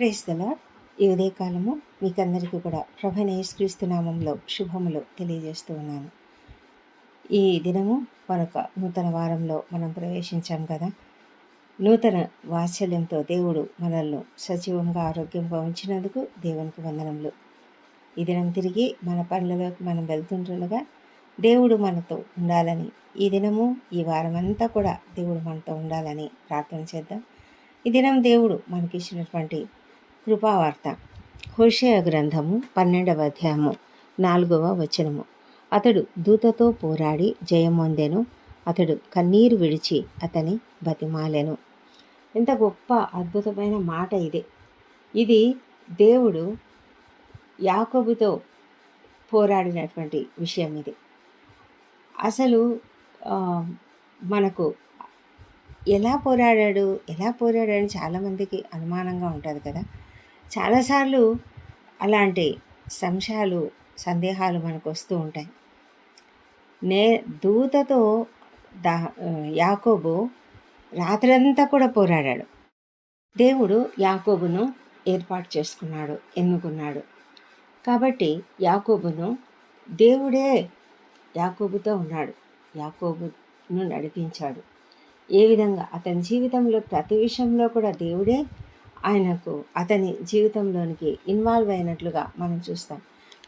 క్రైస్తల ఈ ఉదయకాలము మీకందరికీ కూడా ప్రభైన యేసుక్రీస్తు నామంలో శుభములు తెలియజేస్తూ ఉన్నాను. ఈ దినము మరొక నూతన వారంలో మనం ప్రవేశించాం కదా. నూతన వాత్సల్యంతో దేవుడు మనల్ని సజీవంగా ఆరోగ్యంగా ఉంచినందుకు దేవునికి వందనములు. ఈ దినం తిరిగి మన పనులలోకి మనం వెళ్తుండగా దేవుడు మనతో ఉండాలని ఈ దినము ఈ వారం అంతా కూడా దేవుడు మనతో ఉండాలని ప్రార్థన చేద్దాం. ఈ దినం దేవుడు మనకిచ్చినటువంటి కృపావార్త. హోషయ గ్రంథము పన్నెండవ అధ్యాయము నాలుగవ వచనము. అతడు దూతతో పోరాడి జయమొందెను. అతడు కన్నీరు విడిచి అతని బతిమాలెను. ఎంత గొప్ప అద్భుతమైన మాట ఇది. ఇది దేవుడు యాకోబుతో పోరాడినటువంటి విషయం ఇది. అసలు మనకు ఎలా పోరాడాడు ఎలా పోరాడాడు చాలామందికి అనుమానంగా ఉంటుంది కదా. చాలాసార్లు అలాంటి సంశయాలు సందేహాలు మనకు వస్తూ ఉంటాయి. నే దూతతో దా యాకోబు రాత్రంతా కూడా పోరాడాడు. దేవుడు యాకోబును ఏర్పాటు చేసుకున్నాడు ఎన్నుకున్నాడు. కాబట్టి యాకోబును దేవుడే యాకోబుతో ఉన్నాడు యాకోబును నడిపించాడు. ఏ విధంగా? అతని జీవితంలో ప్రతి విషయంలో కూడా దేవుడే ఆయనకు అతని జీవితంలోనికి ఇన్వాల్వ్ అయినట్లుగా మనం చూస్తాం.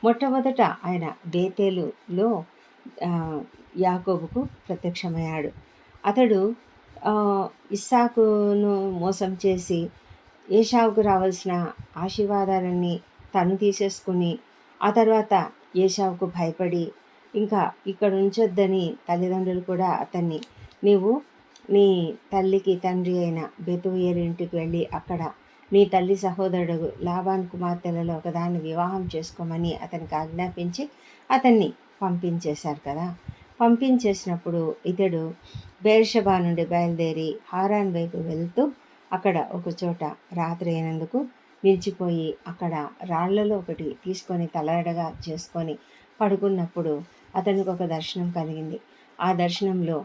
మొట్టమొదట ఆయన బేతేలులో యాకోబుకు ప్రత్యక్షమయ్యాడు. అతడు ఇస్సాకును మోసం చేసి ఏషావుకు రావాల్సిన ఆశీర్వాదాలన్నీ తను తీసేసుకుని ఆ తర్వాత ఏషావుకు భయపడి ఇంకా ఇక్కడ ఉంచొద్దని తల్లిదండ్రులు కూడా అతన్ని నీవు నీ తల్లికి తండ్రి అయిన బెతుయేలు ఇంటికి వెళ్ళి అక్కడ నీ తల్లి సహోదరుడు లాభాన్ కుమార్తెలలో ఒకదాన్ని వివాహం చేసుకోమని అతనికి ఆజ్ఞాపించి అతన్ని పంపించేశారు కదా. పంపించేసినప్పుడు ఇతడు బేర్షబా నుండి బయలుదేరి హారాన్ వైపు వెళ్తూ అక్కడ ఒక చోట రాత్రి అయినందుకు నిలిచిపోయి అక్కడ రాళ్ళలో ఒకటి తీసుకొని తలడగా చేసుకొని పడుకున్నప్పుడు అతనికి ఒక దర్శనం కలిగింది. ఆ దర్శనంలో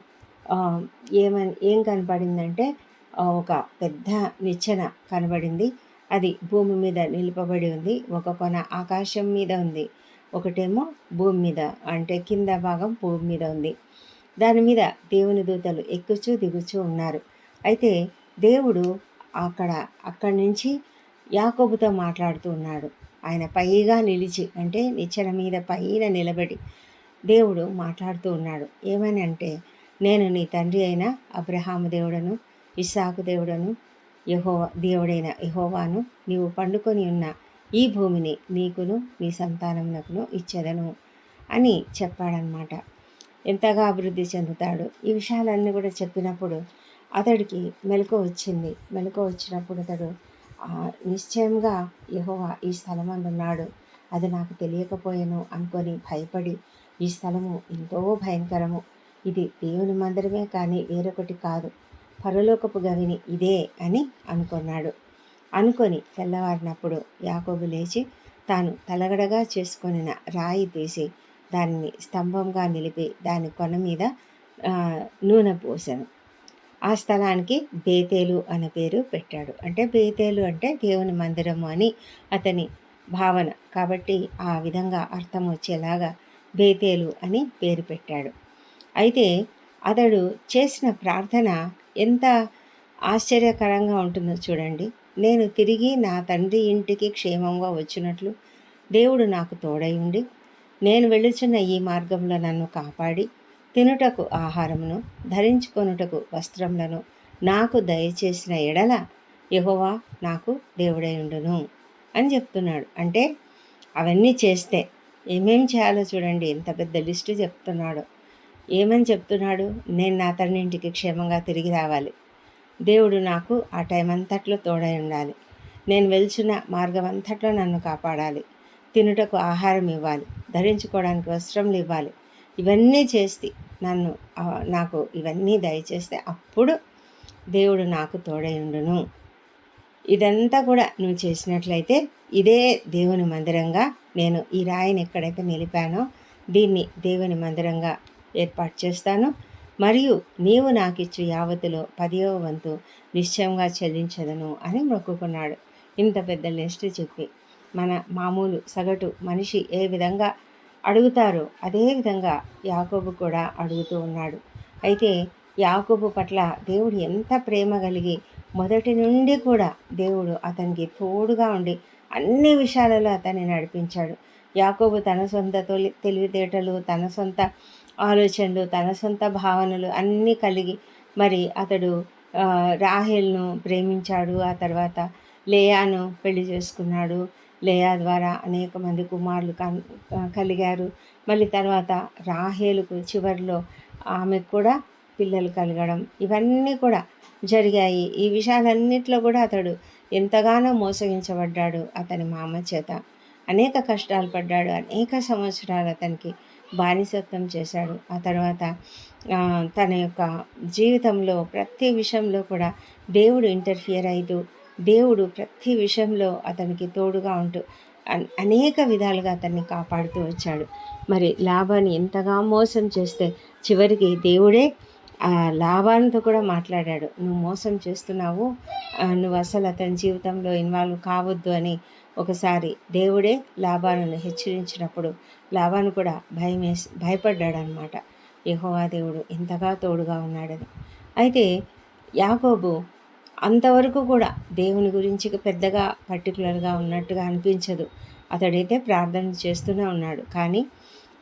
ఏమని ఏం కనపడిందంటే ఒక పెద్ద నిచ్చెన కనబడింది. అది భూమి మీద నిలుపబడి ఉంది. ఒక కొన ఆకాశం మీద ఉంది. ఒకటేమో భూమి మీద అంటే కింద భాగం భూమి మీద ఉంది. దాని మీద దేవుని దూతలు ఎక్కుచూ దిగుచూ ఉన్నారు. అయితే దేవుడు అక్కడ అక్కడి నుంచి యాకోబుతో మాట్లాడుతూ ఉన్నాడు. ఆయన పైగా నిలిచి అంటే నిచ్చెన మీద పైన నిలబడి దేవుడు మాట్లాడుతూ ఉన్నాడు. ఏమని అంటే నేను నీ తండ్రి అయిన అబ్రహాము దేవుడను ఇస్సాకు దేవుడను యహో దేవుడైన యహోవాను నీవు పండుకొని ఉన్న ఈ భూమిని నీకును నీ సంతానమునకును ఇచ్చేదను అని చెప్పాడనమాట ఎంతగా అభివృద్ధి చెందుతాడు. ఈ విషయాలన్నీ కూడా చెప్పినప్పుడు అతడికి మెలకు వచ్చింది. మెలకు వచ్చినప్పుడు అతడు నిశ్చయంగా యహోవా ఈ స్థలం ఉన్నాడు అది నాకు తెలియకపోయాను అనుకొని భయపడి ఈ స్థలము ఎంతో భయంకరము. ఇది దేవుని మందిరమే కానీ వేరొకటి కాదు. పరలోకపు గవిని ఇదే అని అనుకున్నాడు. అనుకొని తెల్లవారినప్పుడు యాకోబు లేచి తాను తలగడగా చేసుకొనిన రాయి తీసి దానిని స్తంభంగా నిలిపి దాని కొన మీద నూనె పోసాను ఆ స్థలానికి బేతేలు అనే పేరు పెట్టాడు. అంటే బేతేలు అంటే దేవుని మందిరము అని అతని భావన. కాబట్టి ఆ విధంగా అర్థం వచ్చేలాగా బేతేలు అని పేరు పెట్టాడు. అయితే అతడు చేసిన ప్రార్థన ఎంత ఆశ్చర్యకరంగా ఉంటుందో చూడండి. నేను తిరిగి నా తండ్రి ఇంటికి క్షేమంగా వచ్చినట్లు దేవుడు నాకు తోడై ఉండి నేను వెళ్ళుచున్న ఈ మార్గంలో నన్ను కాపాడి తినుటకు ఆహారమును ధరించుకొనుటకు వస్త్రములను నాకు దయచేసిన ఎడల యహోవా నాకు దేవుడై ఉండును అని చెప్తున్నాడు. అంటే అవన్నీ చేస్తే ఏమేం చేయాలో చూడండి. ఎంత పెద్ద లిస్టు చెప్తున్నాడు. ఏమని చెప్తున్నాడు? నేను నా ఇంటికి క్షేమంగా తిరిగి రావాలి. దేవుడు నాకు ఆ టైం అంతట్లో తోడై ఉండాలి. నేను వెళ్చిన మార్గం అంతట్లో నన్ను కాపాడాలి. తినుటకు ఆహారం ఇవ్వాలి. ధరించుకోవడానికి వస్త్రములు ఇవ్వాలి. ఇవన్నీ చేసి నన్ను నాకు ఇవన్నీ దయచేస్తే అప్పుడు దేవుడు నాకు తోడయుండును ఇదంతా కూడా నువ్వు చేసినట్లయితే ఇదే దేవుని మందిరంగా నేను ఈ రాయిని ఎక్కడైతే నిలిపానో దీన్ని దేవుని మందిరంగా ఏర్పాటు చేస్తాను. మరియు నీవు నాకు ఇచ్చు యావత్తులో పదివ వంతు నిశ్చయంగా చెల్లించదను అని మొక్కుకున్నాడు. ఇంత పెద్ద లిస్ట్ చెప్పి మన మామూలు సగటు మనిషి ఏ విధంగా అడుగుతారో అదే విధంగా యాకోబు కూడా అడుగుతూ ఉన్నాడు. అయితే యాకోబు పట్ల దేవుడు ఎంత ప్రేమ కలిగి మొదటి నుండి కూడా దేవుడు అతనికి తోడుగా ఉండి అన్ని విషయాలలో అతన్ని నడిపించాడు. యాకోబు తన సొంత తొలి తెలివితేటలు తన సొంత ఆలోచనలు తన సొంత భావనలు అన్నీ కలిగి మరి అతడు రాహేల్ను ప్రేమించాడు. ఆ తర్వాత లేయాను పెళ్ళి చేసుకున్నాడు. లేయా ద్వారా అనేక మంది కుమారులు కలిగారు. మళ్ళీ తర్వాత రాహేలుకు చివరిలో ఆమెకు కూడా పిల్లలు కలగడం ఇవన్నీ కూడా జరిగాయి. ఈ విషయాలన్నింటిలో కూడా అతడు ఎంతగానో మోసగించబడ్డాడు అతని మామ చేత. అనేక కష్టాలు పడ్డాడు. అనేక సంవత్సరాలు అతనికి బానిసత్వం చేశాడు. ఆ తర్వాత తన యొక్క జీవితంలో ప్రతి విషయంలో కూడా దేవుడు ఇంటర్ఫియర్ అవుతూ దేవుడు ప్రతి విషయంలో అతనికి తోడుగా ఉంటూ అనేక విధాలుగా అతన్ని కాపాడుతూ వచ్చాడు. మరి లాభాన్ని ఎంతగా మోసం చేస్తే చివరికి దేవుడే ఆ లాభాలతో కూడా మాట్లాడాడు. నువ్వు మోసం చేస్తున్నావు నువ్వు అసలు అతని జీవితంలో ఇన్వాల్వ్ కావద్దు అని ఒకసారి దేవుడే లాభాలను హెచ్చరించినప్పుడు లాభాను కూడా భయం వేసి భయపడ్డాడనమాట యహోవా దేవుడు ఇంతగా తోడుగా ఉన్నాడని. అయితే యాకోబు అంతవరకు కూడా దేవుని గురించి పెద్దగా పర్టికులర్గా ఉన్నట్టుగా అనిపించదు. అతడైతే ప్రార్థన చేస్తూనే ఉన్నాడు. కానీ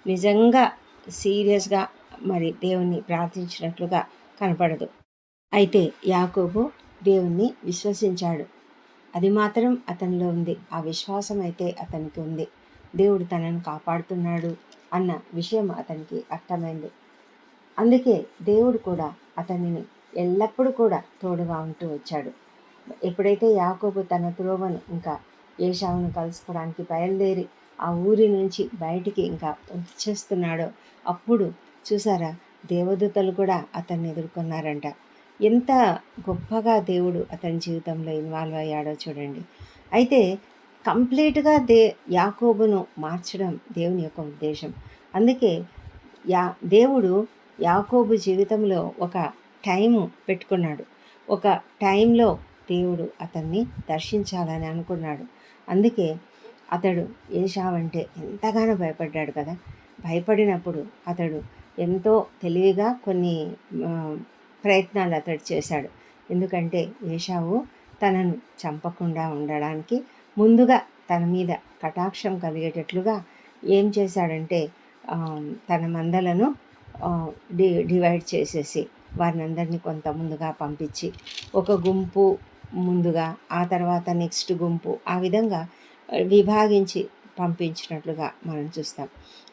నిజంగా సీరియస్గా మరి దేవుణ్ణి ప్రార్థించినట్లుగా కనపడదు. అయితే యాకోబు దేవుణ్ణి విశ్వసించాడు. అది మాత్రం అతనిలో ఉంది. ఆ విశ్వాసం అయితే అతనికి ఉంది. దేవుడు తనను కాపాడుతున్నాడు అన్న విషయం అతనికి అర్థమైంది. అందుకే దేవుడు కూడా అతనిని ఎల్లప్పుడూ కూడా తోడుగా ఉంటూ వచ్చాడు. ఎప్పుడైతే యాకోబు తన త్రోవను ఇంకా ఏషావును కలుసుకోవడానికి బయలుదేరి ఆ ఊరి నుంచి బయటికి ఇంకా వచ్చేస్తున్నాడో అప్పుడు చూసారా? దేవదూతలు కూడా అతన్ని ఎదుర్కొన్నారంట. ఎంత గొప్పగా దేవుడు అతని జీవితంలో ఇన్వాల్వ్ అయ్యాడో చూడండి. అయితే కంప్లీట్గా దే యాకోబును మార్చడం దేవుని యొక్క ఉద్దేశం. అందుకే యా దేవుడు యాకోబు జీవితంలో ఒక టైము పెట్టుకున్నాడు. ఒక టైంలో దేవుడు అతన్ని దర్శించాలని అనుకున్నాడు. అందుకే అతడు ఏషావంటే ఎంతగానో భయపడ్డాడు కదా. భయపడినప్పుడు అతడు ఎంతో తెలివిగా కొన్ని ప్రయత్నాలు అతడు చేశాడు. ఎందుకంటే ఏషావు తనను చంపకుండా ఉండడానికి ముందుగా తన మీద కటాక్షం కలిగేటట్లుగా ఏం చేశాడంటే తన మందలను డి డివైడ్ చేసేసి వారిని అందరినీ కొంత ముందుగా పంపించి ఒక గుంపు ముందుగా ఆ తర్వాత నెక్స్ట్ గుంపు ఆ విధంగా విభాగించి పంపించినట్లుగా మనం చూస్తాం.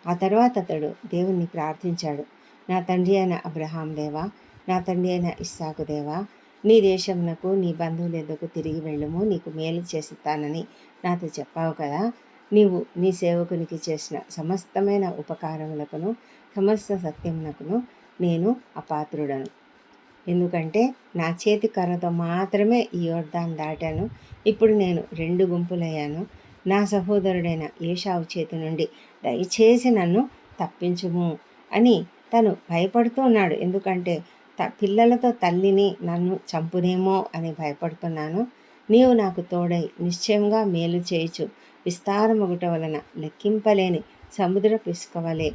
ఆ తర్వాత అతడు దేవుణ్ణి ప్రార్థించాడు. నా తండ్రి అయిన అబ్రహాం దేవా నా తండ్రి అయిన ఇస్సాకు దేవా నీ దేశమునకు నీ బంధువుల ఎద్దకు తిరిగి వెళ్ళము. నీకు మేలు చేస్తానని నాతో చెప్పావు కదా. నీవు నీ సేవకునికి చేసిన సమస్తమైన ఉపకారములకును సమస్త సత్యమునకును నేను అపాత్రుడను. ఎందుకంటే నా చేతి కర్రతో మాత్రమే ఈ యోర్ధాన్ని దాటాను. ఇప్పుడు నేను రెండు గుంపులయ్యాను. నా సహోదరుడైన ఏషావు చేతి నుండి దయచేసి నన్ను తప్పించుము అని తను భయపడుతున్నాడు ఎందుకంటే పిల్లలతో తల్లిని నన్ను చంపునేమో అని భయపడుతున్నాను. నీవు నాకు తోడై నిశ్చయంగా మేలు చేయుచు. విస్తారమగుట వలన లెక్కింపలేని సముద్ర పిసుకవలే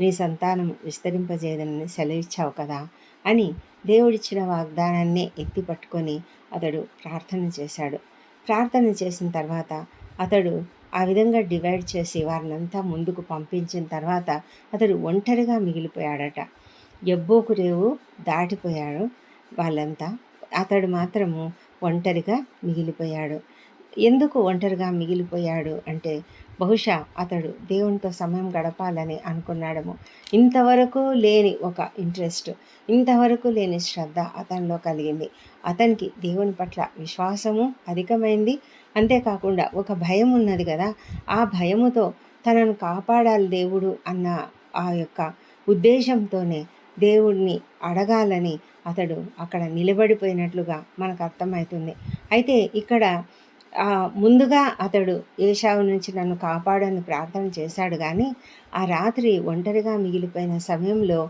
నీ సంతానం విస్తరింపజేయదని సెలవిచ్చావు కదా అని దేవుడిచ్చిన వాగ్దానాన్నే ఎత్తి పట్టుకొని అతడు ప్రార్థన చేశాడు. ప్రార్థన చేసిన తర్వాత అతడు ఆ విధంగా డివైడ్ చేసి వారినంతా ముందుకు పంపించిన తర్వాత అతడు ఒంటరిగా మిగిలిపోయాడట. ఎబ్బోకు రేవు దాటిపోయాడు వాళ్ళంతా. అతడు మాత్రము ఒంటరిగా మిగిలిపోయాడు. ఎందుకు ఒంటరిగా మిగిలిపోయాడు అంటే బహుశా అతడు దేవునితో సమయం గడపాలని అనుకున్నాడము. ఇంతవరకు లేని ఒక ఇంట్రెస్ట్ ఇంతవరకు లేని శ్రద్ధ అతనిలో కలిగింది. అతనికి దేవుని పట్ల విశ్వాసము అధికమైంది. అంతేకాకుండా ఒక భయం ఉన్నది కదా ఆ భయముతో తనను కాపాడాలి దేవుడు అన్న ఆ యొక్క ఉద్దేశంతోనే దేవుడిని అడగాలని అతడు అక్కడ నిలబడిపోయినట్లుగా మనకు అర్థమవుతుంది. అయితే ఇక్కడ ముందుగా అతడు ఏషావు నుంచి నన్ను కాపాడని ప్రార్థన చేశాడు కానీ ఆ రాత్రి ఒంటరిగా మిగిలిపోయిన సమయంలో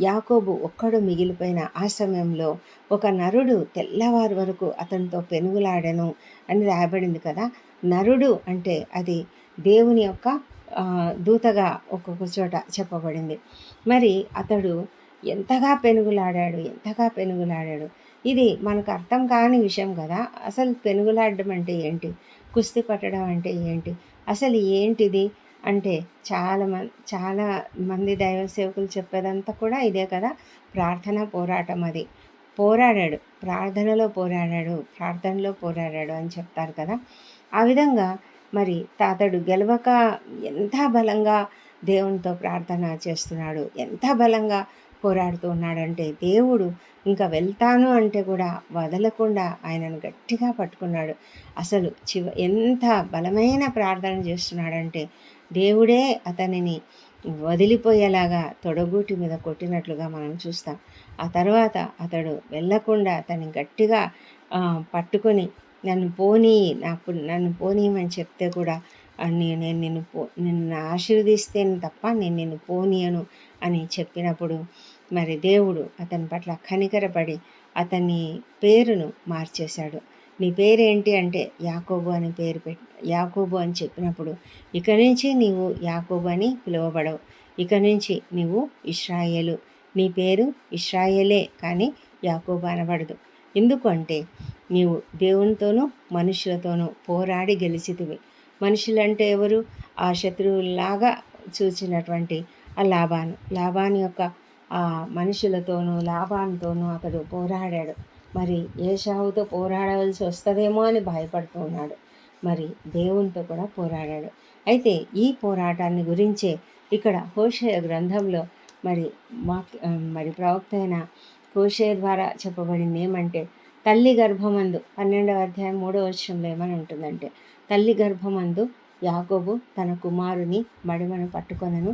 యాకోబు ఒక్కడు మిగిలిపోయిన ఆ సమయంలో ఒక నరుడు తెల్లవారు వరకు అతనితో పెనుగులాడెను అని రాయబడింది కదా. నరుడు అంటే అది దేవుని యొక్క దూతగా ఒక్కొక్క చోట చెప్పబడింది. మరి అతడు ఎంతగా పెనుగులాడాడు ఎంతగా పెనుగులాడాడు? ఇది మనకు అర్థం కాని విషయం కదా. అసలు పెనుగులాడడం అంటే ఏంటి? కుస్తీ పట్టడం అంటే ఏంటి? అసలు ఏంటిది? అంటే చాలా మంది చాలా మంది దైవ సేవకులు చెప్పేదంతా కూడా ఇదే కదా. ప్రార్థన పోరాటం అది. పోరాడాడు. ప్రార్థనలో పోరాడాడు. ప్రార్థనలో పోరాడాడు అని చెప్తారు కదా. ఆ విధంగా మరి తాతడు గెలవక ఎంత బలంగా దేవునితో ప్రార్థన చేస్తున్నాడు ఎంత బలంగా పోరాడుతూ ఉన్నాడంటే దేవుడు ఇంకా వెళ్తాను అంటే కూడా వదలకుండా ఆయనను గట్టిగా పట్టుకున్నాడు. అసలు చివ ఎంత బలమైన ప్రార్థన చేస్తున్నాడంటే దేవుడే అతనిని వదిలిపోయేలాగా తొడగూటి మీద కొట్టినట్లుగా మనం చూస్తాం. ఆ తర్వాత అతడు వెళ్ళకుండా అతన్ని గట్టిగా పట్టుకొని నన్ను పోనీ నాకు నన్ను పోనీయమని చెప్తే కూడా నేను నిన్ను పో నిన్ను ఆశీర్వదిస్తేనే తప్ప నేను నిన్ను పోనీయను అని చెప్పినప్పుడు మరి దేవుడు అతని పట్ల కనికరపడి అతని పేరును మార్చేశాడు. నీ పేరేంటి అంటే యాకోబు అని పేరు పెట్ యాకోబు అని చెప్పినప్పుడు ఇక నుంచి నీవు యాకోబు అని పిలువబడవు. ఇక నుంచి నీవు ఇస్రాయేలు నీ పేరు ఇస్రాయేలే కానీ యాకోబు అనబడదు. ఎందుకంటే నీవు దేవునితోనూ మనుషులతోనూ పోరాడి గెలిచితివి. మనుషులంటే ఎవరు? ఆ శత్రువులాగా చూసినటువంటి ఆ లాభాను లాభాని యొక్క ఆ మనుషులతోనూ లాభాన్తోనూ అతడు పోరాడాడు. మరి ఏషావుతో పోరాడవలసి వస్తుందేమో అని భయపడుతూ ఉన్నాడు. మరి దేవునితో కూడా పోరాడాడు. అయితే ఈ పోరాటాన్ని గురించే ఇక్కడ హోషయ గ్రంథంలో మరి వాక్ మరి ప్రవక్త అయిన హోషయ ద్వారా చెప్పబడింది ఏమంటే తల్లి గర్భమందు పన్నెండవ అధ్యాయం మూడవ వచనంలో ఏమని ఉంటుందంటే తల్లి గర్భమందు యాకోబు తన కుమారుని మడిమను పట్టుకొనను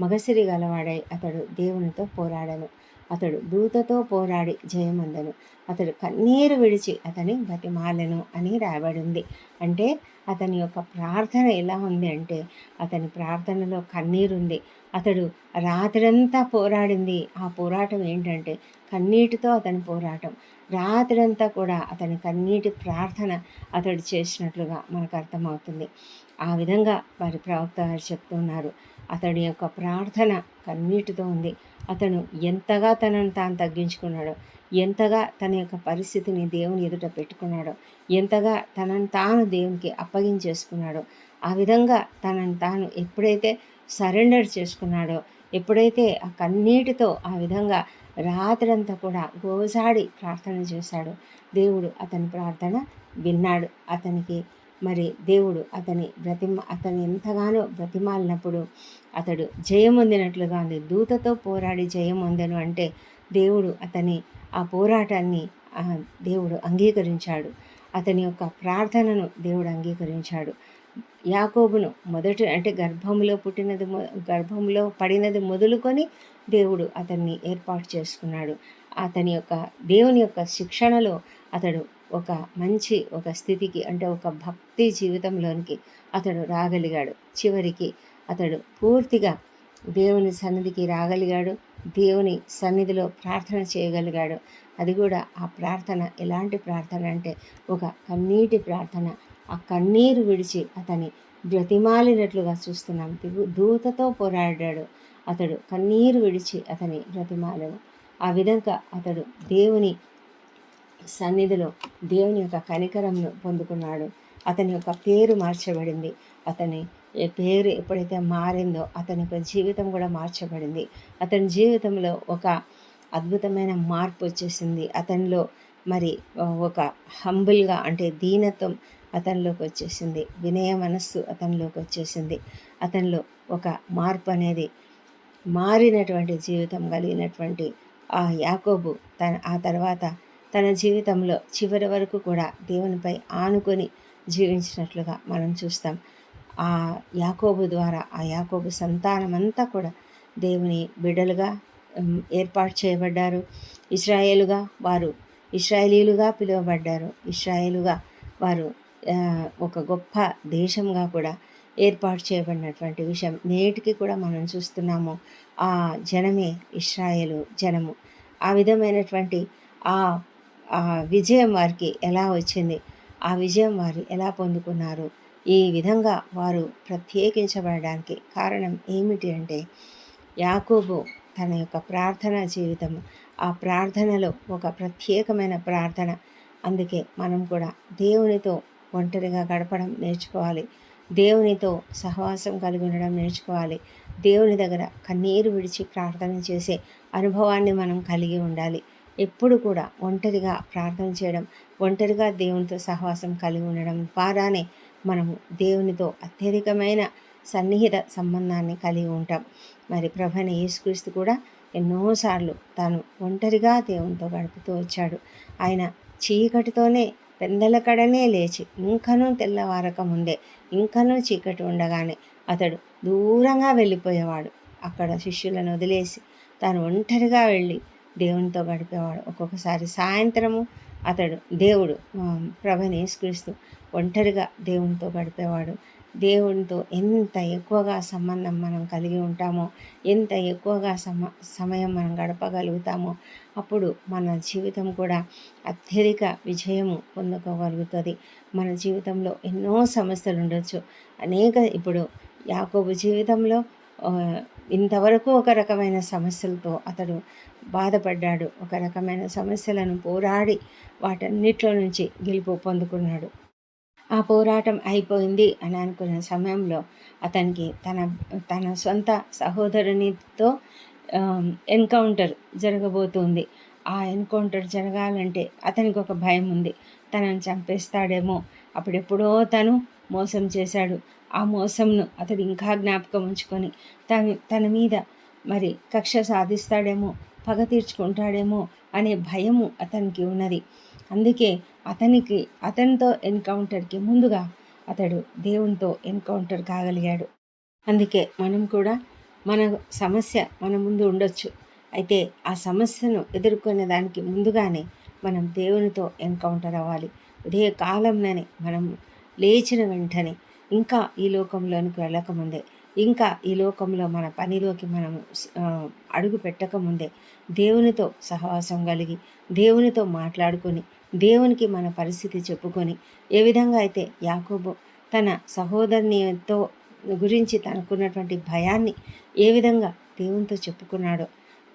మగసిరి గలవాడై అతడు దేవునితో పోరాడను. అతడు దూతతో పోరాడి జయమందను. అతడు కన్నీరు విడిచి అతని బతిమాలెను అని రాబడింది అంటే అతని యొక్క ప్రార్థన ఎలా ఉంది అంటే అతని ప్రార్థనలో కన్నీరుంది. అతడు రాత్రంతా పోరాడింది. ఆ పోరాటం ఏంటంటే కన్నీటితో అతని పోరాటం. రాత్రంతా కూడా అతని కన్నీటి ప్రార్థన అతడు చేసినట్లుగా మనకు అర్థమవుతుంది. ఆ విధంగా వారి ప్రవక్త గారు చెప్తున్నారు. అతడి యొక్క ప్రార్థన కన్నీటితో ఉంది. అతను ఎంతగా తనను తాను తగ్గించుకున్నాడో ఎంతగా తన యొక్క పరిస్థితిని దేవుని ఎదుట పెట్టుకున్నాడో ఎంతగా తనను తాను దేవునికి అప్పగించేసుకున్నాడో ఆ విధంగా తనను తాను ఎప్పుడైతే సరెండర్ చేసుకున్నాడో ఎప్పుడైతే ఆ కన్నీటితో ఆ విధంగా రాత్రంతా కూడా గోసాడి ప్రార్థన చేశాడు. దేవుడు అతని ప్రార్థన విన్నాడు. అతనికి మరి దేవుడు అతని బ్రతిమ అతను ఎంతగానో బ్రతిమాలినప్పుడు అతడు జయమొందినట్లుగా ఉంది. దూతతో పోరాడి జయమొందను అంటే దేవుడు అతని ఆ పోరాటాన్ని దేవుడు అంగీకరించాడు. అతని యొక్క ప్రార్థనను దేవుడు అంగీకరించాడు. యాకోబును మొదటి అంటే గర్భంలో పుట్టినది గర్భంలో పడినది మొదలుకొని దేవుడు అతన్ని ఏర్పాటు చేసుకున్నాడు. అతని యొక్క దేవుని యొక్క శిక్షణలో అతడు ఒక మంచి ఒక స్థితికి అంటే ఒక భక్తి జీవితంలోనికి అతడు రాగలిగాడు. చివరికి అతడు పూర్తిగా దేవుని సన్నిధికి రాగలిగాడు. దేవుని సన్నిధిలో ప్రార్థన చేయగలిగాడు. అది కూడా ఆ ప్రార్థన ఎలాంటి ప్రార్థన అంటే ఒక కన్నీటి ప్రార్థన. ఆ కన్నీరు విడిచి అతని బ్రతిమాలినట్లుగా చూస్తున్నాం. దూతతో పోరాడాడు. అతడు కన్నీరు విడిచి అతని బ్రతిమాలను ఆ విధంగా అతడు దేవుని సన్నిధిలో దేవుని యొక్క కనికరంను పొందుకున్నాడు. అతని యొక్క పేరు మార్చబడింది. అతని పేరు ఎప్పుడైతే మారిందో అతని యొక్క జీవితం కూడా మార్చబడింది. అతని జీవితంలో ఒక అద్భుతమైన మార్పు వచ్చేసింది. అతనిలో మరి ఒక హంబుల్గా అంటే దీనత్వం అతనిలోకి వచ్చేసింది. వినయ మనస్సు అతనిలోకి వచ్చేసింది. అతనిలో ఒక మార్పు అనేది మారినటువంటి జీవితం కలిగినటువంటి ఆ యాకోబు తన ఆ తర్వాత తన జీవితంలో చివరి వరకు కూడా దేవునిపై ఆనుకొని జీవించినట్లుగా మనం చూస్తాం. ఆ యాకోబు ద్వారా ఆ యాకోబు సంతానం అంతా కూడా దేవుని బిడ్డలుగా ఏర్పాటు చేయబడ్డారు. ఇస్రాయేలుగా వారు ఇస్రాయేలీలుగా పిలువబడ్డారు. ఇస్రాయేలుగా వారు ఒక గొప్ప దేశంగా కూడా ఏర్పాటు చేయబడినటువంటి విషయం. నేటికి కూడా మనం చూస్తున్నాము ఆ జనమే ఇస్రాయేలు జనము. ఆ విధమైనటువంటి ఆ ఆ విజయం వారికి ఎలా వచ్చింది? ఆ విజయం వారు ఎలా పొందుకున్నారు? ఈ విధంగా వారు ప్రత్యేకించబడడానికి కారణం ఏమిటి అంటే యాకోబు తన యొక్క ప్రార్థన జీవితం ఆ ప్రార్థనలో ఒక ప్రత్యేకమైన ప్రార్థన. అందుకే మనం కూడా దేవునితో ఒంటరిగా గడపడం నేర్చుకోవాలి. దేవునితో సహవాసం కలిగి ఉండడం నేర్చుకోవాలి. దేవుని దగ్గర కన్నీరు విడిచి ప్రార్థన చేసే అనుభవాన్ని మనం కలిగి ఉండాలి. ఎప్పుడు కూడా ఒంటరిగా ప్రార్థన చేయడం ఒంటరిగా దేవునితో సహవాసం కలిగి ఉండడం ద్వారానే మనము దేవునితో అత్యధికమైన సన్నిహిత సంబంధాన్ని కలిగి ఉంటాం. మరి ప్రభని యేసుక్రీస్తు కూడా ఎన్నోసార్లు తాను ఒంటరిగా దేవునితో గడుపుతూ వచ్చాడు. ఆయన చీకటితోనే పెందల కడనే లేచి ఇంకనూ తెల్లవారక ముందే ఇంకనూ చీకటి ఉండగానే అతడు దూరంగా వెళ్ళిపోయేవాడు. అక్కడ శిష్యులను వదిలేసి తాను ఒంటరిగా వెళ్ళి దేవునితో గడిపేవాడు. ఒక్కొక్కసారి సాయంత్రము అతడు దేవుడు ప్రభని యేసుక్రీస్తు ఒంటరిగా దేవునితో గడిపేవాడు. దేవునితో ఎంత ఎక్కువగా సంబంధం మనం కలిగి ఉంటామో ఎంత ఎక్కువగా సమ సమయం మనం గడపగలుగుతామో అప్పుడు మన జీవితం కూడా అత్యధిక విజయము పొందుకోగలుగుతుంది. మన జీవితంలో ఎన్నో సమస్యలు ఉండొచ్చు. అనేక ఇప్పుడు యాకోబు జీవితంలో ఇంతవరకు ఒక రకమైన సమస్యలతో అతడు బాధపడ్డాడు. ఒక రకమైన సమస్యలను పోరాడి వాటన్నిటిలో నుంచి గెలుపు పొందుకున్నాడు. ఆ పోరాటం అయిపోయింది అని అనుకున్న సమయంలో అతనికి తన తన సొంత సహోదరునితో ఎన్కౌంటర్ జరగబోతుంది. ఆ ఎన్కౌంటర్ జరగాలంటే అతనికి ఒక భయం ఉంది. తనని చంపేస్తాడేమో. అప్పుడెప్పుడో తను మోసం చేశాడు. ఆ మోసంను అతడు ఇంకా జ్ఞాపకం ఉంచుకొని తన తన మీద మరి కక్ష సాధిస్తాడేమో పగ తీర్చుకుంటాడేమో అనే భయము అతనికి ఉన్నది. అందుకే అతనికి అతనితో ఎన్కౌంటర్కి ముందుగా అతడు దేవునితో ఎన్కౌంటర్ కాగలిగాడు. అందుకే మనం కూడా మన సమస్య మన ముందు ఉండొచ్చు. అయితే ఆ సమస్యను ఎదుర్కొనే దానికి ముందుగానే మనం దేవునితో ఎన్కౌంటర్ అవ్వాలి. ఉదయ కాలంలోనే మనం లేచిన వెంటనే ఇంకా ఈ లోకంలోనికి వెళ్ళకముందే ఇంకా ఈ లోకంలో మన పనిలోకి మనం అడుగు పెట్టకముందే దేవునితో సహవాసం కలిగి దేవునితో మాట్లాడుకొని దేవునికి మన పరిస్థితి చెప్పుకొని ఏ విధంగా అయితే యాకోబు తన సహోదరునితో గురించి తనకున్నటువంటి భయాన్ని ఏ విధంగా దేవునితో చెప్పుకున్నాడో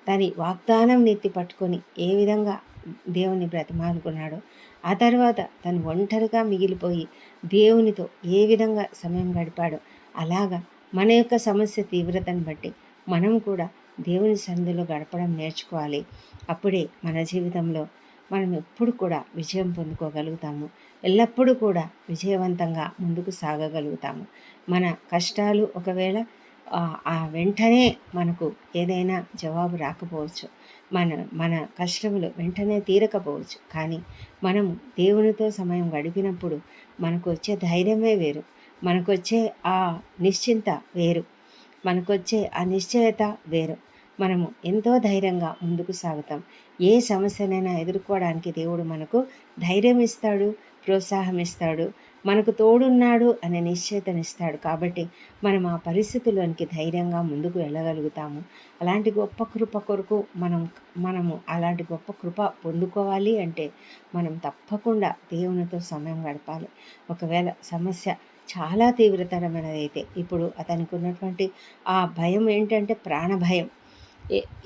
దాని వాగ్దానం నెత్తి పట్టుకొని ఏ విధంగా దేవుని బ్రతిమాలుకున్నాడో ఆ తర్వాత తను ఒంటరిగా మిగిలిపోయి దేవునితో ఏ విధంగా సమయం గడిపాడో అలాగా మన యొక్క సమస్య తీవ్రతను బట్టి మనం కూడా దేవుని సందులో గడపడం నేర్చుకోవాలి. అప్పుడే మన జీవితంలో మనం ఎప్పుడు కూడా విజయం పొందుకోగలుగుతాము. ఎల్లప్పుడూ కూడా విజయవంతంగా ముందుకు సాగగలుగుతాము. మన కష్టాలు ఒకవేళ ఆ వెంటనే మనకు ఏదైనా జవాబు రాకపోవచ్చు. మన మన కష్టములు వెంటనే తీరకపోవచ్చు. కానీ మనము దేవునితో సమయం గడిపినప్పుడు మనకు వచ్చే ధైర్యమే వేరు. మనకొచ్చే ఆ నిశ్చింత వేరు. మనకొచ్చే ఆ నిశ్చయత వేరు. మనము ఎంతో ధైర్యంగా ముందుకు సాగుతాం. ఏ సమస్యనైనా ఎదుర్కోవడానికి దేవుడు మనకు ధైర్యం ఇస్తాడు ప్రోత్సాహం ఇస్తాడు మనకు తోడున్నాడు అనే నిశ్చయతనిస్తాడు. కాబట్టి మనం ఆ పరిస్థితుల్లోనికి ధైర్యంగా ముందుకు వెళ్ళగలుగుతాము. అలాంటి గొప్ప కృప కొరకు మనం మనము అలాంటి గొప్ప కృప పొందుకోవాలి అంటే మనం తప్పకుండా దేవునితో సమయం గడపాలి. ఒకవేళ సమస్య చాలా తీవ్రతరమైనదైతే. ఇప్పుడు అతనికి ఉన్నటువంటి ఆ భయం ఏంటంటే ప్రాణభయం.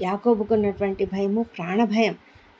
యాకోబుకున్నటువంటి భయము ప్రాణభయం.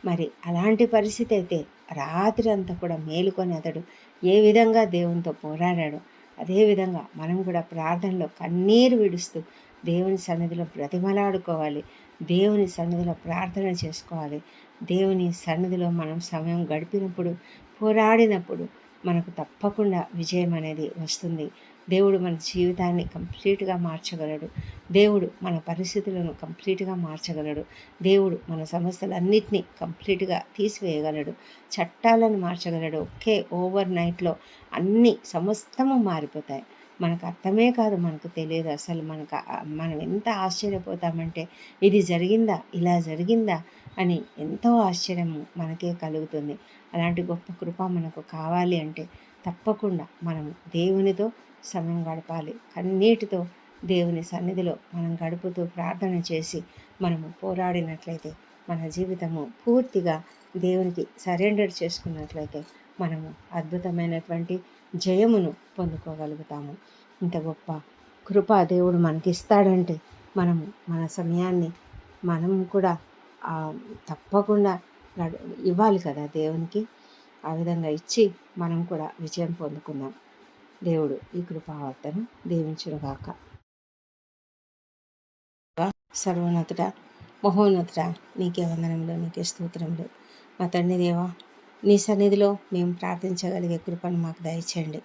మరి అలాంటి పరిస్థితి అయితే రాత్రి అంతా కూడా మేలుకొని అతడు ఏ విధంగా దేవునితో పోరాడాడు అదేవిధంగా మనం కూడా ప్రార్థనలో కన్నీరు విడుస్తూ దేవుని సన్నిధిలో బ్రతిమలాడుకోవాలి. దేవుని సన్నిధిలో ప్రార్థన చేసుకోవాలి. దేవుని సన్నిధిలో మనం సమయం గడిపినప్పుడు పోరాడినప్పుడు మనకు తప్పకుండా విజయం అనేది వస్తుంది. దేవుడు మన జీవితాన్ని కంప్లీట్గా మార్చగలడు. దేవుడు మన పరిస్థితులను కంప్లీట్గా మార్చగలడు. దేవుడు మన సమస్యలన్నింటినీ కంప్లీట్గా తీసివేయగలడు. చట్టాలను మార్చగలడు. ఒకే ఓవర్ నైట్లో అన్ని సమస్తము మారిపోతాయి. మనకు అర్థమే కాదు మనకు తెలియదు. అసలు మనకు మనం ఎంత ఆశ్చర్యపోతామంటే ఇది జరిగిందా ఇలా జరిగిందా అని ఎంతో ఆశ్చర్యము మనకే కలుగుతుంది. అలాంటి గొప్ప కృప మనకు కావాలి అంటే తప్పకుండా మనం దేవునితో సమయం గడపాలి. కన్నీటితో దేవుని సన్నిధిలో మనం గడుపుతూ ప్రార్థన చేసి మనము పోరాడినట్లయితే మన జీవితము పూర్తిగా దేవునికి సరెండర్ చేసుకున్నట్లయితే మనము అద్భుతమైనటువంటి జయమును పొందుకోగలుగుతాము. ఇంత గొప్ప కృప దేవుడు మనకి ఇస్తాడంటే మనము మన సమయాన్ని మనం కూడా తప్పకుండా ఇవ్వాలి కదా దేవునికి. ఆ విధంగా ఇచ్చి మనం కూడా విజయం పొందుకుందాం. దేవుడు ఈ కృపావర్తను దీవించునుగాక. సర్వోన్నతుడ మహోన్నతుడ నీకే వందనంలో నీకే స్తోత్రంలో మా తండ్రి దేవా నీ సన్నిధిలో మేము ప్రార్థించగలిగే కృపను మాకు దయచేయండి.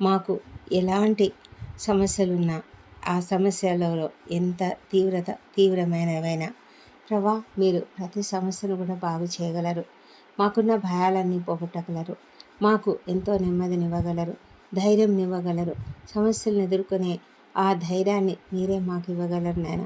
మాకు ఎలాంటి సమస్యలున్నా ఆ సమస్యలలో ఎంత తీవ్రత తీవ్రమైనవైనా ప్రభా మీరు ప్రతి సమస్యను కూడా బాగు చేయగలరు. మాకున్న భయాలన్నీ పోగొట్టగలరు. మాకు ఎంతో నెమ్మదినివ్వగలరు. ధైర్యం ఇవ్వగలరు సమస్యలను ఎదుర్కొనే ఆ ధైర్యాన్ని మీరే మాకు ఇవ్వగలరు నాయన.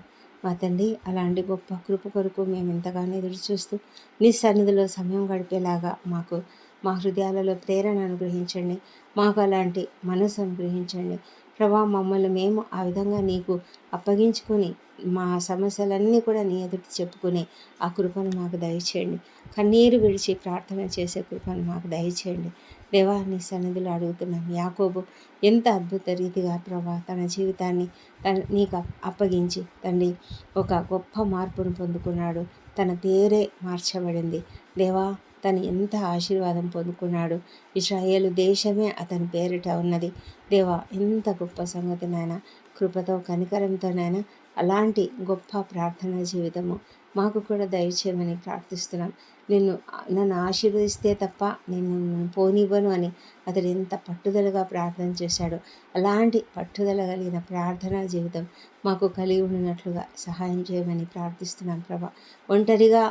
మా తండ్రి అలాంటి గొప్ప కృప కొరకు మేము ఎంతగానో ఎదురు చూస్తూ నీ సన్నిధిలో సమయం గడిపేలాగా మాకు మా హృదయాలలో ప్రేరణ అనుగ్రహించండి. మాకు అలాంటి మనసు అనుగ్రహించండి. ప్రభా మమ్మల్ని మేము ఆ విధంగా నీకు అప్పగించుకొని మా సమస్యలన్నీ కూడా నీ ఎదుటి చెప్పుకుని ఆ కృపను మాకు దయచేయండి. కన్నీరు విడిచి ప్రార్థన చేసే కృపను మాకు దయచేయండి. దేవా నీ సన్నిధిలో అడుగుతున్నాం యాకోబు ఎంత అద్భుత రీతిగా ప్రభా తన జీవితాన్ని తన నీకు అప్పగించి తండ్రి ఒక గొప్ప మార్పును పొందుకున్నాడు. తన పేరే మార్చబడింది. దేవా తను ఎంత ఆశీర్వాదం పొందుకున్నాడు. ఇస్రాయేలు దేశమే అతని పేరిట ఉన్నది. దేవా ఎంత గొప్ప సంగతి నాయన. కృపతో కనికరంతోనైనా అలాంటి గొప్ప ప్రార్థనా జీవితము. మాకు కూడా దయచేయమని ప్రార్థిస్తున్నాం. నిన్ను నన్ను ఆశీర్వదిస్తే తప్ప నేను పోనివ్వను అని అతడు ఎంత పట్టుదలగా ప్రార్థన చేశాడు. అలాంటి పట్టుదల కలిగిన ప్రార్థనా జీవితం మాకు కలిగి ఉన్నట్లుగా సహాయం చేయమని ప్రార్థిస్తున్నాం ప్రభా. ఒంటరిగా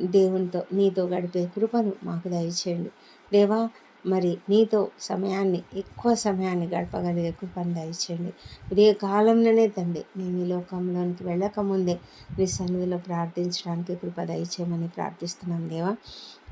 దేవునితో నీతో గడిపే కృపను మాకు దయచేయండి. దేవా మరి నీతో సమయాన్ని ఎక్కువ సమయాన్ని గడపగలిగే కృపను దయచేయండి. ఇదే కాలంలోనే తండ్రి మేము ఈ లోకంలోనికి వెళ్ళకముందే మీ సన్నిధిలో ప్రార్థించడానికి కృప దయచేయమని ప్రార్థిస్తున్నాం దేవా.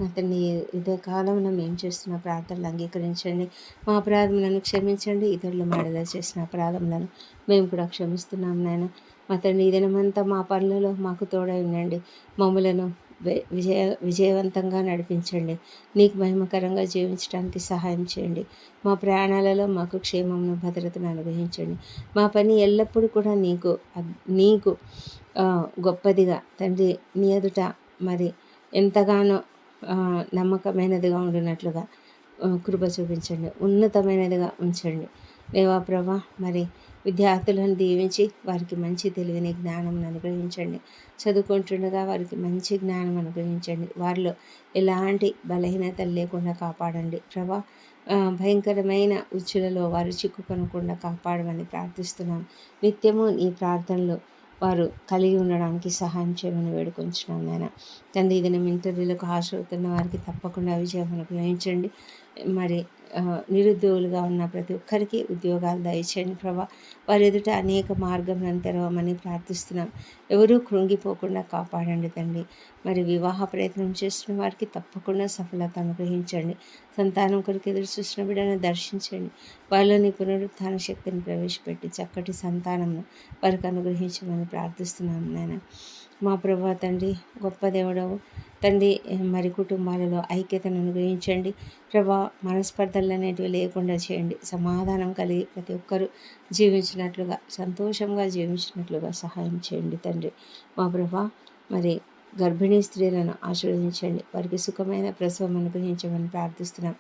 అతన్ని ఇదే కాలంలో మేము చేస్తున్న ప్రార్థనలు అంగీకరించండి. మా అపరాధములను క్షమించండి. ఇతరులు మెడలో చేసిన అపరాధములను మేము కూడా క్షమిస్తున్నాం నాయన. మా తండ్రి ఇదనమంతా మా పనులలో మాకు తోడై ఉండండి. మమ్మలను విజయ విజయవంతంగా నడిపించండి. నీకు మహిమకరంగా జీవించడానికి సహాయం చేయండి. మా ప్రయాణాలలో మాకు క్షేమమును భద్రతను అనుగ్రహించండి. మా పని ఎల్లప్పుడూ కూడా నీకు నీకు గొప్పదిగా. తండ్రి నీ ఎదుట మరి ఎంతగానో నమ్మకమైనదిగా ఉండినట్లుగా కృప చూపించండి. ఉన్నతమైనదిగా ఉంచండి. దేవా ప్రభా మరి విద్యార్థులను దీవించి వారికి మంచి తెలివిని జ్ఞానం అనుగ్రహించండి. చదువుకుంటుండగా వారికి మంచి జ్ఞానం అనుగ్రహించండి. వారిలో ఎలాంటి బలహీనతలు లేకుండా కాపాడండి. ప్రభా భయంకరమైన ఉచ్చులలో వారు చిక్కుకొనకుండా కాపాడమని ప్రార్థిస్తున్నాం. నిత్యము ఈ ప్రార్థనలు వారు కలిగి ఉండడానికి సహాయం చేయమని వేడుకొంచున్నాం నాయన. తండ్రి ఇది ఇంటర్వ్యూలకు హాజరవుతున్న వారికి తప్పకుండా విజయం అనుగ్రహించండి. మరి నిరుద్యోగులుగా ఉన్న ప్రతి ఒక్కరికి ఉద్యోగాలు దయచేయండి ప్రభా. వారి ఎదుట అనేక మార్గం తెరవమని ప్రార్థిస్తున్నాం. ఎవరూ కృంగిపోకుండా కాపాడండి తండ్రి. మరి వివాహ ప్రయత్నం చేస్తున్న వారికి తప్పకుండా సఫలత అనుగ్రహించండి. సంతానం కొరకు ఎదురు చూసిన బిడ్డను దర్శించండి. వాళ్ళని పునరుత్థాన శక్తిని ప్రవేశపెట్టి చక్కటి సంతానము వారికి అనుగ్రహించమని ప్రార్థిస్తున్నాం నాయన. మా ప్రభా తండ్రి గొప్ప దేవుడవు. తండ్రి మరి కుటుంబాలలో ఐక్యతను అనుగ్రహించండి. ప్రభా మనస్పర్ధలు అనేటివి లేకుండా చేయండి. సమాధానం కలిగి ప్రతి ఒక్కరూ జీవించినట్లుగా సంతోషంగా జీవించినట్లుగా సహాయం చేయండి తండ్రి. మా ప్రభా మరి గర్భిణీ స్త్రీలను ఆశీర్వదించండి. వారికి సుఖమైన ప్రసవం అనుగ్రహించమని ప్రార్థిస్తున్నాం.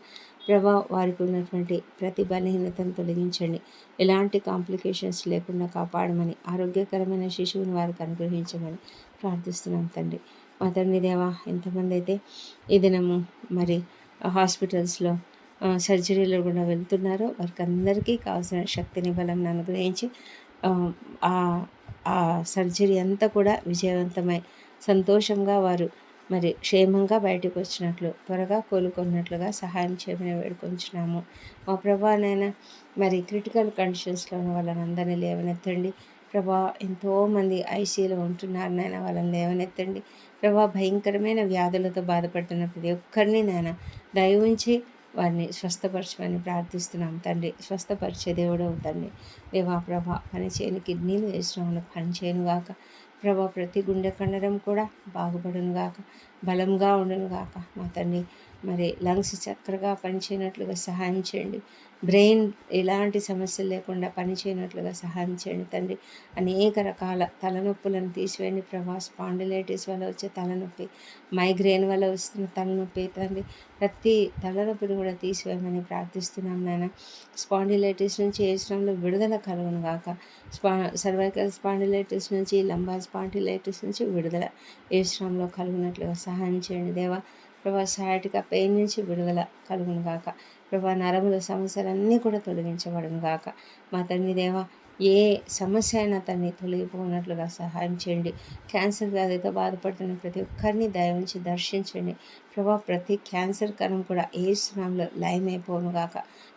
ప్రభా వారికి ఉన్నటువంటి ప్రతి బలహీనతను తొలగించండి. ఎలాంటి కాంప్లికేషన్స్ లేకుండా కాపాడమని ఆరోగ్యకరమైన శిశువుని వారికి అనుగ్రహించమని ప్రార్థిస్తున్నాం తండ్రి మా తండ్రి దేవా ఎంతమంది అయితే ఈ దినము మరి హాస్పిటల్స్లో సర్జరీలో కూడా వెళ్తున్నారో వారికి అందరికీ కావాల్సిన శక్తిని బలం అనుగ్రహించి ఆ సర్జరీ అంతా కూడా విజయవంతమై సంతోషంగా వారు మరి క్షేమంగా బయటకు వచ్చినట్లు త్వరగా కోలుకున్నట్లుగా సహాయం చేయమని వేడుకొంచున్నాము. మా ప్రభానైనా మరి క్రిటికల్ కండిషన్స్లో ఉన్న వాళ్ళని అందరినీ లేవనెత్తండి. ప్రభా ఎంతోమంది ఐసీలో ఉంటున్నారు నాయన వాళ్ళని లేవనెత్తండి ప్రభా భయంకరమైన వ్యాధులతో బాధపడుతున్న ప్రతి ఒక్కరిని నాయన దయవుంచి వారిని స్వస్థపరచమని ప్రార్థిస్తున్నాం తండ్రి. స్వస్థపరిచే దేవుడవు తండ్రి. దేవా ప్రభ పనిచేయని కిడ్నీలు వేసినాములు పని చేయను గాక ప్రభా ప్రతి గుండె కండరం కూడా బాగుపడును గాక బలంగా ఉండును గాక. మా తండ్రి మరి లంగ్స్ చక్కగా పనిచేయనట్లుగా సహాయం చేయండి. బ్రెయిన్ ఎలాంటి సమస్యలు లేకుండా పనిచేయనట్లుగా సహాయం చేయండి తండ్రి. అనేక రకాల తలనొప్పులను తీసివేయండి ప్రభా. స్పాండిలైటిస్ వల్ల వచ్చే తలనొప్పి మైగ్రేన్ వల్ల వస్తున్న తలనొప్పి తండ్రి. ప్రతి తలనొప్పిని కూడా తీసివేయమని ప్రార్థిస్తున్నాం నాయన స్పాండిలైటిస్ నుంచి ఏ విడుదల కలుగును గాక. స్పా సర్వైకల్ స్పాండిలైటిస్ నుంచి లంబా స్పాంటిలైటిస్ నుంచి విడుదల. ఏ శ్రమంలో కలుగునట్లుగా సహాయం చేయండి దేవా. ప్రభా సాటిగా పెయిన్ నుంచి విడుదల కలుగును గాక. ప్రభా నరముల సమస్యలన్నీ కూడా తొలగించబడును గాక. మా తండ్రి దేవ ఏ సమస్య అయినా తన్ని తొలగిపోనట్లుగా సహాయం చేయండి. క్యాన్సర్ వ్యాధితో బాధపడుతున్న ప్రతి ఒక్కరిని దయవించి దర్శించండి. ప్రభా ప్రతి క్యాన్సర్ కరం కూడా ఏ స్నామంలో లయమైపోను గాక.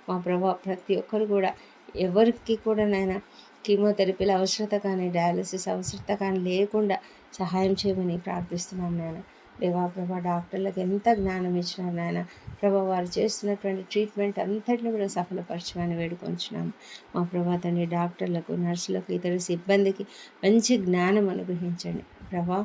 మా ప్రభా ప్రతి ఒక్కరు కూడా ఎవరికి కూడా నైనా కీమోథెరపీల అవసరత కానీ డయాలసిస్ అవసరత కానీ లేకుండా సహాయం చేయమని ప్రార్థిస్తున్నాం నాయన. దేవా ప్రభా డాక్టర్లకు ఎంత జ్ఞానం ఇచ్చినారు నాయన ప్రభా వారు చేస్తున్నటువంటి ట్రీట్మెంట్ అంతటిని కూడా సఫలపరచమని వేడుకొంచున్నాము మా ప్రభా తండ్రి డాక్టర్లకు నర్సులకు ఇతర సిబ్బందికి మంచి జ్ఞానం అనుగ్రహించండి. ప్రభా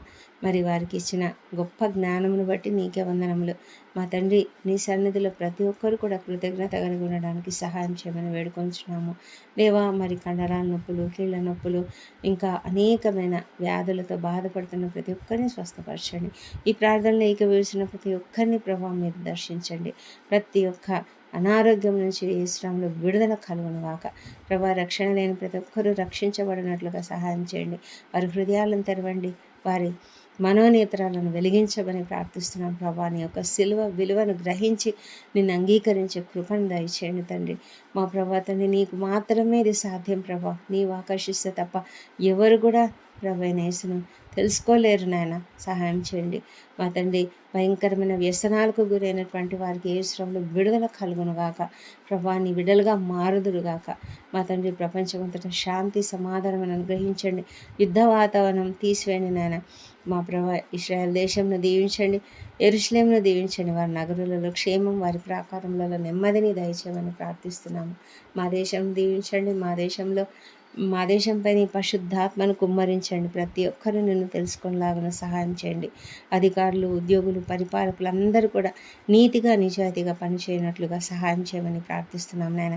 మరి వారికి ఇచ్చిన గొప్ప జ్ఞానమును బట్టి నీకే వందనములు. మా తండ్రి నీ సన్నిధిలో ప్రతి ఒక్కరు కూడా కృతజ్ఞత కలిగి ఉండడానికి సహాయం చేయమని వేడుకొంచున్నాము. లేవా మరి కండరాల నొప్పులు కీళ్ళ నొప్పులు ఇంకా అనేకమైన వ్యాధులతో బాధపడుతున్న ప్రతి ఒక్కరిని స్వస్థపరచండి. ఈ ప్రార్థనలో ఏకవేసిన ప్రతి ఒక్కరిని ప్రభావం మీరు దర్శించండి. ప్రతి ఒక్క అనారోగ్యం నుంచి శ్రమంలో విడుదల కలుగును గాక ప్రభా రక్షణ లేని ప్రతి ఒక్కరూ రక్షించబడినట్లుగా సహాయం చేయండి. వారి హృదయాలను తెరవండి. వారి మనోనేత్రాలను వెలిగించమని ప్రార్థిస్తున్నాం ప్రభా. నీ యొక్క సిలువ విలువను గ్రహించి నిన్ను అంగీకరించే కృపను దయచేయండి తండ్రి. మా ప్రభా తండ్రి నీకు మాత్రమే ఇది సాధ్యం ప్రభా. నీవు ఆకర్షిస్తే తప్ప ఎవరు కూడా ప్రవేణేశను తెలుసుకోలేరు నాయన సహాయం చేయండి. మా తండ్రి భయంకరమైన వ్యసనాలకు గురైనటువంటి వారికి ఏ శ్రమలు విడుదల కలుగునుగాక. ప్రభాని విడలుగా మారుదురుగాక. మా తండ్రి ప్రపంచమంతటా శాంతి సమాధానం అనుగ్రహించండి. యుద్ధ వాతావరణం తీసివేయండి నాయన. మా ప్రభా ఇస్రాయల్ దేశంను దీవించండి. ఎరుశ్లేంను దీవించండి. వారి నగరులలో క్షేమం వారి ప్రాకారములలో నెమ్మదిని దయచేయమని ప్రార్థిస్తున్నాము. మా దేశం దీవించండి. మా దేశంలో మా దేశంపై నీ పరిశుద్ధాత్మను కుమ్మరించండి. ప్రతి ఒక్కరూ నిన్ను తెలుసుకునేలాగా సహాయం చేయండి. అధికారులు ఉద్యోగులు పరిపాలకులు అందరూ కూడా నీతిగా నిజాయితీగా పనిచేయనట్లుగా సహాయం చేయమని ప్రార్థిస్తున్నాం నాయన.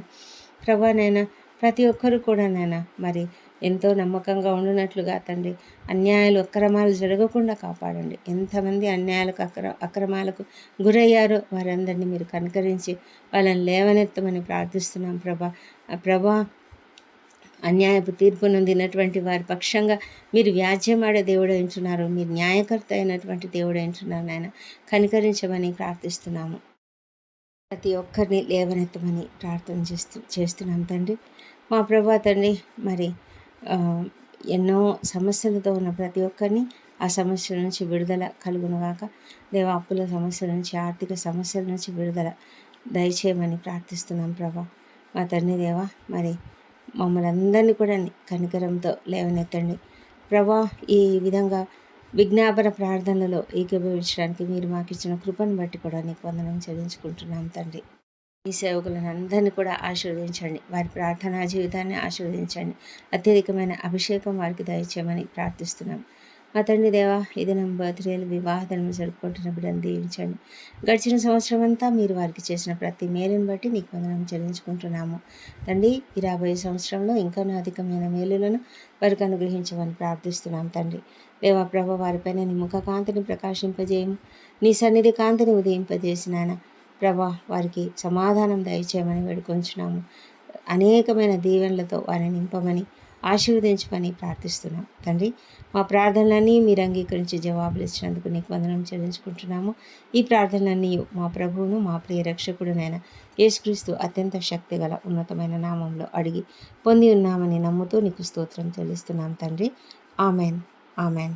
ప్రభా నాయన ప్రతి ఒక్కరు కూడా నాయన మరి ఎంతో నమ్మకంగా ఉండినట్లుగా తండ్రి అన్యాయాలు అక్రమాలు జరగకుండా కాపాడండి. ఎంతమంది అన్యాయాలకు అక్ర అక్రమాలకు గురయ్యారో వారందరినీ మీరు కనుకరించి వాళ్ళని లేవనెత్తమని ప్రార్థిస్తున్నాం ప్రభా. ప్రభా అన్యాయపు తీర్పును తినటువంటి వారి పక్షంగా మీరు వ్యాజ్యమాడే దేవుడు ఎంచున్నారు మీరు న్యాయకర్త అయినటువంటి దేవుడు ఎంచున్నారు నాయన. కనికరించమని ప్రార్థిస్తున్నాము. ప్రతి ఒక్కరిని లేవనెత్తమని ప్రార్థన చేస్తూ చేస్తున్నాం తండ్రి. మా ప్రభా తండ్రి మరి ఎన్నో సమస్యలతో ఉన్న ప్రతి ఒక్కరిని ఆ సమస్యల నుంచి విడుదల కలుగునుగాక. దేవ అప్పుల సమస్యల నుంచి ఆర్థిక సమస్యల నుంచి విడుదల దయచేయమని ప్రార్థిస్తున్నాం ప్రభా. మా తండ్రి దేవ మరి మమ్మల్ని అందరినీ కూడా కనికరంతో లేవనెత్తండి. ప్రభా ఈ విధంగా విజ్ఞాపన ప్రార్థనలో ఏకీభవించడానికి మీరు మాకు ఇచ్చిన కృపను బట్టి కూడా నీకు వందనం చెల్లించుకుంటున్నాం తండ్రి. ఈ సేవకులను అందరినీ కూడా ఆశీర్వదించండి. వారి ప్రార్థనా జీవితాన్ని ఆశీర్వదించండి. అత్యధికమైన అభిషేకం వారికి దయచేయమని ప్రార్థిస్తున్నాం. మా దేవా ఇది నా బర్త్డేలు వివాహాలను జరుపుకుంటున్న బిడ్డను దీవించండి. గడిచిన సంవత్సరం అంతా మీరు వారికి చేసిన ప్రతి మేలుని బట్టి నీకు వందనం చెల్లించుకుంటున్నాము. తండ్రి ఈ రాబోయే సంవత్సరంలో ఇంకా అధికమైన మేలులను వారికి అనుగ్రహించమని ప్రార్థిస్తున్నాం తండ్రి. దేవా ప్రభ వారిపైన నీ ముఖ కాంతిని ప్రకాశింపజేయము. నీ సన్నిధి కాంతిని ఉదయింపజేసినాన ప్రభా వారికి సమాధానం దయచేయమని వేడుకొంచున్నాము. అనేకమైన దీవెనలతో వారిని నింపమని ఆశీర్వదించమని ప్రార్థిస్తున్నాం. తండ్రి మా ప్రార్థనలన్నీ మీరు అంగీకరించి జవాబులు ఇచ్చినందుకు నీకు వందనం చెల్లించుకుంటున్నాము. ఈ ప్రార్థనలన్నీ మా ప్రభువును మా ప్రియ రక్షకుడునైన యేసుక్రీస్తు అత్యంత శక్తి గల ఉన్నతమైన నామంలో అడిగి పొంది ఉన్నామని నమ్ముతూ నీకు స్తోత్రం చెల్లిస్తున్నాం తండ్రి. ఆమెన్. ఆమెన్.